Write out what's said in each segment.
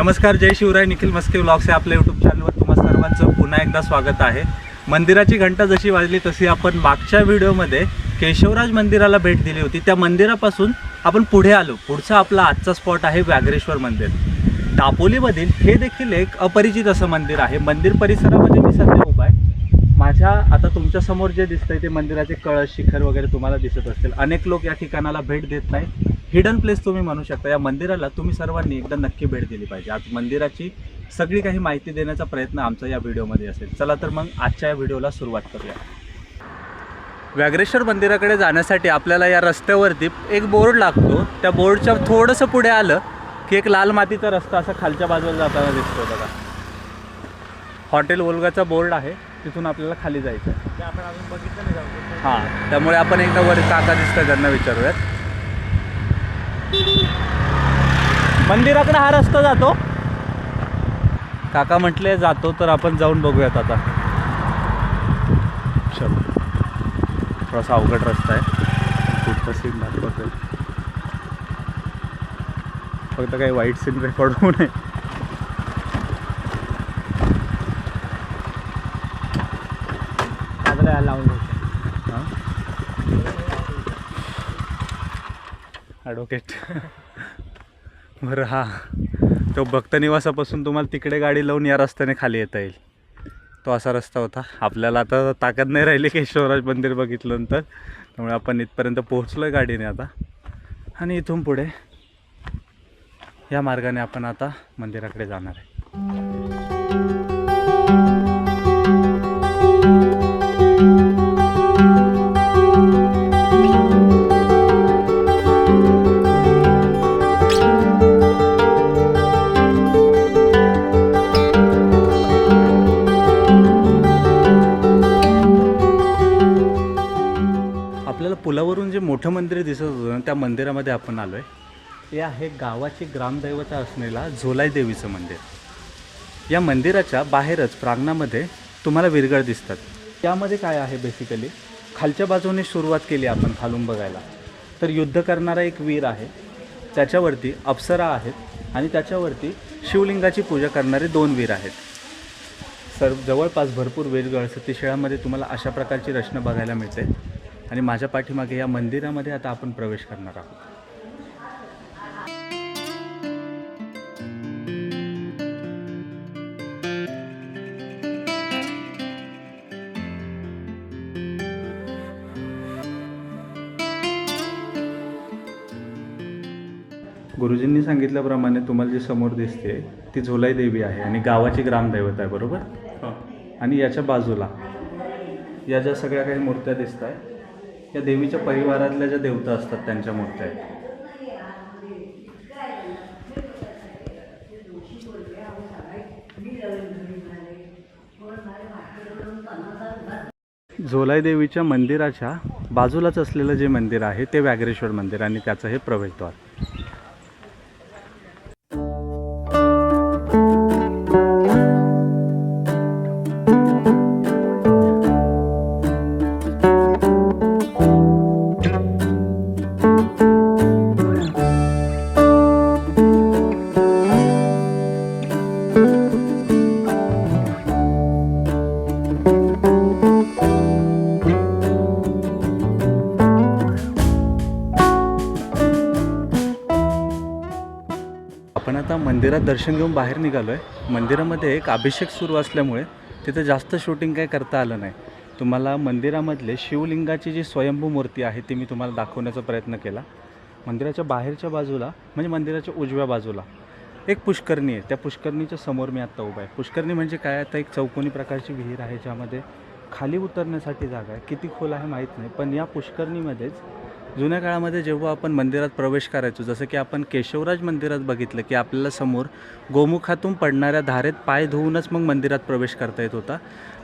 नमस्कार जय शिवराय. निखिल मस्के व्लॉग्स या आपल्या यूट्यूब चॅनलवर तुम्हा सर्वांचं पुन्हा एकदा स्वागत आहे. मंदिराची घंटा जशी वाजली तशी आपण मागच्या व्हिडिओमध्ये केशवराज मंदिराला भेट दिली होती. त्या मंदिरापासून आपण पुढे आलो. पुढचा आपला आजचा स्पॉट आहे व्याघ्रेश्वर मंदिर. दापोलीमधील हे देखील एक अपरिचित असं मंदिर आहे. मंदिर परिसरामध्ये मी सध्या उभा आहे. माझ्या आता तुमच्यासमोर जे दिसतंय ते मंदिराचे कळस शिखर वगैरे तुम्हाला दिसत असतील. अनेक लोक या ठिकाणाला भेट देत नाही हिडन प्लेस तुम्ही म्हणू शकता. या मंदिराला तुम्ही सर्वांनी एकदा नक्की भेट दिली पाहिजे. आज मंदिराची सगळी काही माहिती देण्याचा प्रयत्न आमचा या व्हिडिओमध्ये असेल. चला तर मग आजच्या या व्हिडिओला सुरुवात करूया. व्याघ्रेश्वर मंदिराकडे जाण्यासाठी आपल्याला या रस्त्यावरती एक बोर्ड लागतो. त्या बोर्डच्या थोडंसं पुढे आलं की एक लाल मातीचा रस्ता असा खालच्या बाजूला जाताना दिसतो बघा. हॉटेल ओल्गाचा बोर्ड आहे. तिथून आपल्याला खाली जायचं आहे. ते आपण अजून बघितलं नाही जाऊ हां त्यामुळे आपण एकदा वर काका दिसतं त्यांना विचारूयात. मंदिराकडे हा रस्ता जातो. काका म्हटले जातो तर आपण जाऊन बघूयात आता. चलो. थोडासा अवघड रस्ता आहे. पुढचा सीन दाखवतोय. फक्त काही वाईट सीन रेकॉर्ड होऊ नये. हां? ॲडव्होकेट बरं हा. तो भक्तनिवासापासून तुम्हाला तिकडे गाडी लावून या रस्त्याने खाली येता येईल. तो असा रस्ता होता. आपल्याला आता ताकद नाही राहिली केशवराज मंदिर बघितल्यानंतर. त्यामुळे आपण इथपर्यंत पोहोचलो आहे गाडीने आता. आणि इथून पुढे या मार्गाने आपण आता मंदिराकडे जाणार आहे. आपल्याला पुलावरून जे मोठं मंदिर दिसत होतं ना त्या मंदिरामध्ये आपण आलो आहे हे आहे गावाची ग्रामदैवता असलेला झोलाई देवीचं मंदिर. या मंदिराच्या बाहेरच प्रांगणामध्ये तुम्हाला विरगळ दिसतात. त्यामध्ये काय आहे बेसिकली खालच्या बाजूने सुरुवात केली आपण खालून बघायला. तर युद्ध करणारा एक वीर आहे. त्याच्यावरती अप्सरा आहेत आणि त्याच्यावरती शिवलिंगाची पूजा करणारे दोन वीर आहेत. सर जवळपास भरपूर वेलगळ सतीशिळामध्ये तुम्हाला अशा प्रकारची रचना बघायला मिळते. आणि माझ्या पाठीमागे या मंदिरामध्ये आता आपण प्रवेश करणार आहोत. गुरुजींनी सांगितल्याप्रमाणे तुम्हाला जी समोर दिसते ती झोलाई देवी आहे आणि गावाची ग्रामदैवत आहे बरोबर? आणि याच्या बाजूला या ज्या सगळ्या काही मूर्त्या दिसत आहेत या देवीच्या परिवारातल्या ज्या देवता असतात त्यांच्या मूर्त्या आहेत. झोलाई देवीच्या मंदिराच्या बाजूलाच असलेलं जे मंदिर आहे ते व्याघ्रेश्वर मंदिर आणि त्याचं हे प्रवेशद्वार. मंदिरात दर्शन घेऊन बाहेर निघालो आहे मंदिरामध्ये एक अभिषेक सुरू असल्यामुळे तिथं जास्त शूटिंग काही करता आलं नाही. तुम्हाला मंदिरामधले शिवलिंगाची जी स्वयंभू मूर्ती आहे ती मी तुम्हाला दाखवण्याचा प्रयत्न केला. मंदिराच्या बाहेरच्या बाजूला म्हणजे मंदिराच्या उजव्या बाजूला एक पुष्करणी आहे. त्या पुष्करणीच्या समोर मी आत्ता उभा आहे. पुष्करणी म्हणजे काय? आता एक चौकोनी प्रकारची विहीर आहे ज्यामध्ये खाली उतरण्यासाठी जागा आहे. किती खोल आहे माहीत नाही पण या पुष्करणीमध्येच जुन्या काळामध्ये जेव्हा आपण मंदिरात प्रवेश करायचो जसं की आपण केशवराज मंदिरात बघितलं की आपल्याला समोर गोमुखातून पडणाऱ्या धारेत पाय धुवूनच मग मंदिरात प्रवेश करता येत होता.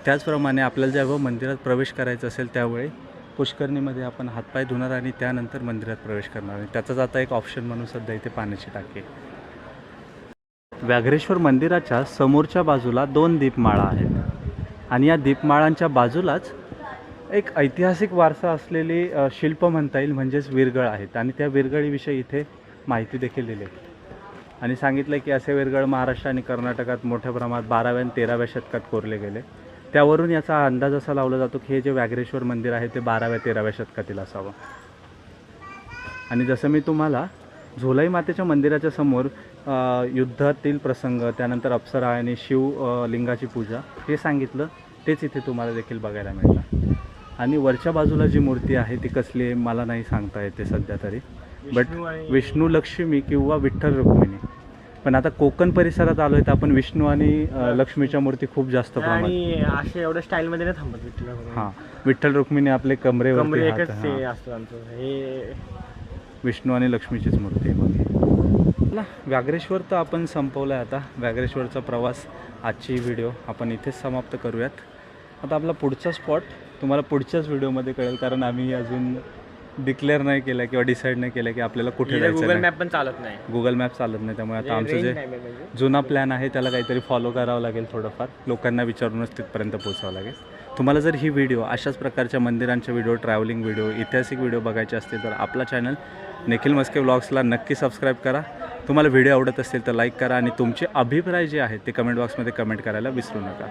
त्याचप्रमाणे आपल्याला जेव्हा मंदिरात प्रवेश करायचा असेल त्यावेळी पुष्करणीमध्ये आपण हातपाय धुणार आणि त्यानंतर मंदिरात प्रवेश करणार. आणि त्याचाच आता एक ऑप्शन म्हणून सध्या इथे पाण्याची टाकी व्याघ्रेश्वर मंदिराच्या समोरच्या बाजूला दोन दीपमाळा आहेत. आणि या दीपमाळांच्या बाजूलाच एक ऐतिहासिक वारसा असलेली शिल्प म्हणता येईल म्हणजेच विरगळ आहेत आणि त्या विरगळीविषयी इथे माहिती देखील दिली. आहे आणि सांगितलं की असे विरगळ महाराष्ट्र आणि कर्नाटकात मोठ्या प्रमाणात बाराव्या आणि तेराव्या शतकात कोरले गेले. त्यावरून याचा अंदाज असा लावला जातो की हे जे व्याघ्रेश्वर मंदिर आहे ते बाराव्या तेराव्या शतकातील असावं. आणि जसं मी तुम्हाला झोलाई मातेच्या मंदिराच्या समोर युद्धातील प्रसंग त्यानंतर अप्सरा आणि शिव लिंगाची पूजा हे सांगितलं तेच इथे तुम्हाला देखील बघायला मिळतं आणि वरच्या बाजूला जी मूर्ती आहे ती कसली आहे मला नाही सांगता येते सध्या तरी. बट विष्णू लक्ष्मी किंवा विठ्ठल रुक्मिणी. पण आता कोकण परिसरात आलो आहे तर आपण विष्णू आणि लक्ष्मीच्या मूर्ती खूप जास्त आणि असे एवढ्या स्टाईल मध्ये नाही थांबत विठ्ठल हां. विठ्ठल रुक्मिणी आपले कमरे हात- एकच ते हां. असतं आमचं. हे विष्णू आणि लक्ष्मीचीच मूर्ती आहे व्याघ्रेश्वर तर आपण संपवलं आहे आता. व्याघ्रेश्वरचा प्रवास आजची व्हिडिओ आपण इथेच समाप्त करूयात. आता आपला पुढचा स्पॉट तुम्हाला पुढच्याच व्हिडिओमध्ये कळेल कारण आम्ही अजून डिक्लेअर नाही केलं किंवा डिसाईड नाही केलं की आपल्याला कुठे जायचं गुगल मॅप पण चालत नाही. गुगल मॅप चालत नाही त्यामुळे आता आमचं रेंज जे म्हणजे. जुना प्लॅन आहे त्याला काहीतरी फॉलो करावं लागेल थोडंफार. लोकांना विचारूनच तिथपर्यंत पोहोचावं लागेल. तुम्हाला जर ही व्हिडिओ अशाच प्रकारच्या मंदिरांचे व्हिडिओ ट्रॅव्हलिंग व्हिडिओ ऐतिहासिक व्हिडिओ बघायचे असतील तर आपला चॅनल निखिल मस्के व्लॉग्सला नक्की सबस्क्राईब करा. तुम्हाला व्हिडिओ आवडत असतील तर लाईक करा आणि तुमचे अभिप्राय जे आहेत ते कमेंट बॉक्समध्ये कमेंट करायला विसरू नका.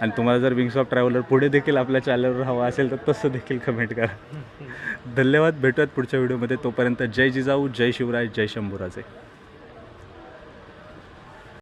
आणि तुम्हाला जर विंग्स ऑफ ट्रॅव्हलर पुढे देखील आपल्या चॅनलवर हवा असेल तर तसं देखील कमेंट करा. धन्यवाद. भेटूयात पुढच्या व्हिडिओमध्ये तोपर्यंत जय जिजाऊ जय शिवराय जय शंभूराजे.